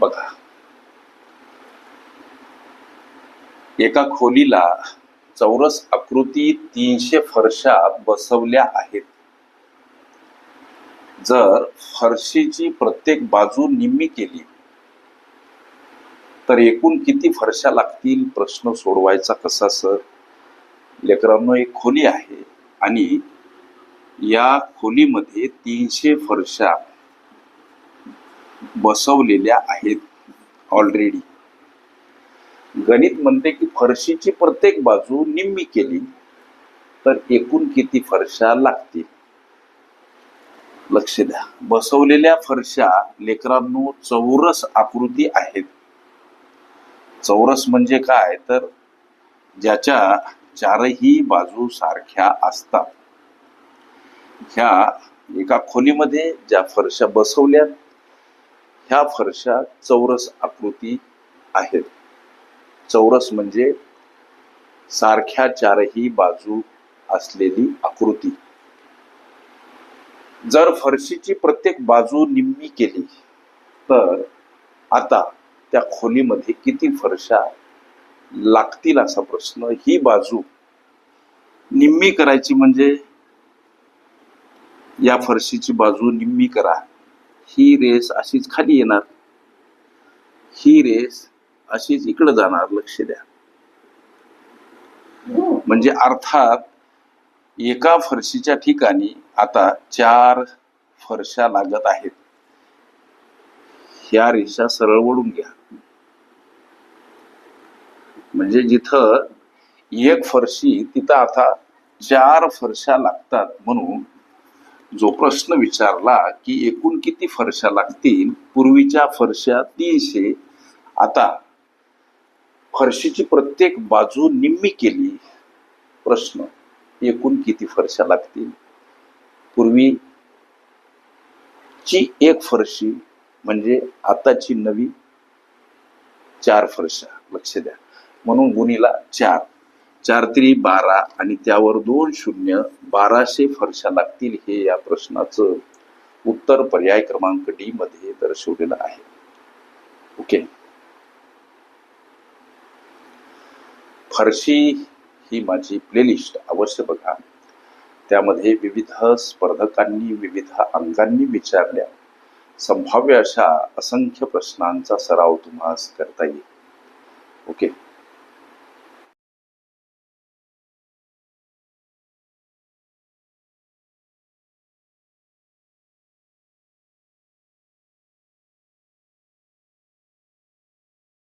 बघा. एका खोलीला चौरस आकृती तीनशे फरशा बसवल्या आहेत. जर फरशीची प्रत्येक बाजू निम्मी केली तर एकूण किती फरशा लागतील? प्रश्न सोडवायचा कसा सर? लेकरांनो एक खोली आहे आणि या खोलीमध्ये तीनशे फरशा बसवलेल्या आहेत ऑलरेडी गणित म्हणते की फरशीची प्रत्येक बाजू निम्मी केली तर एकूण किती फरशा लागतील? लक्ष द्या. बसवलेल्या फरशा लेकरांनो चौरस आकृती आहेत. चौरस म्हणजे काय? तर ज्याच्या चारही बाजू सारख्या असतात. ह्या एका खोलीमध्ये ज्या फरशा बसवल्यात ह्या फरशा चौरस आकृती आहेत. चौरस म्हणजे सारख्या चारही बाजू असलेली आकृती. जर फरशीची प्रत्येक बाजू निम्मी केली तर आता त्या खोलीमध्ये किती फरशा लागतील असा प्रश्न ही बाजू निम्मी करायची म्हणजे या फरशीची बाजू निम्मी करा. ही रेस अशीच खाली येणार. ही रेस अशीच इकडे जाणार लक्ष द्या. म्हणजे अर्थात एका फरशीच्या ठिकाणी आता चार फरशा लागत आहेत. ह्या रेषा सरळ वळून घ्या. म्हणजे जिथं एक फरशी तिथं आता चार फरशा लागतात म्हणून जो प्रश्न विचारला की एकूण किती फरशा लागतील? पूर्वीच्या फरशा तीनशे. आता फरशीची प्रत्येक बाजू निम्मी केली. प्रश्न एकूण किती फरशा लागतील? पूर्वी ची एक फरशी म्हणजे आताची नवी चार फरशा. लक्ष द्या. म्हणून गुणीला चार. चार तरी बारा आणि त्यावर दोन शून्य बाराशे फरशा लागतील हे या प्रश्नाचं उत्तर पर्याय क्रमांक डी मध्ये दर्शवलेलं आहे. ओके. फरशी ही माझी प्लेलिस्ट अवश्य बघा. त्यामध्ये विविध स्पर्धकांनी विविध अंगांनी विचारल्या. संभाव्य अशा असंख्य प्रश्नांचा सराव तुम्हाला करता येईल. ओके.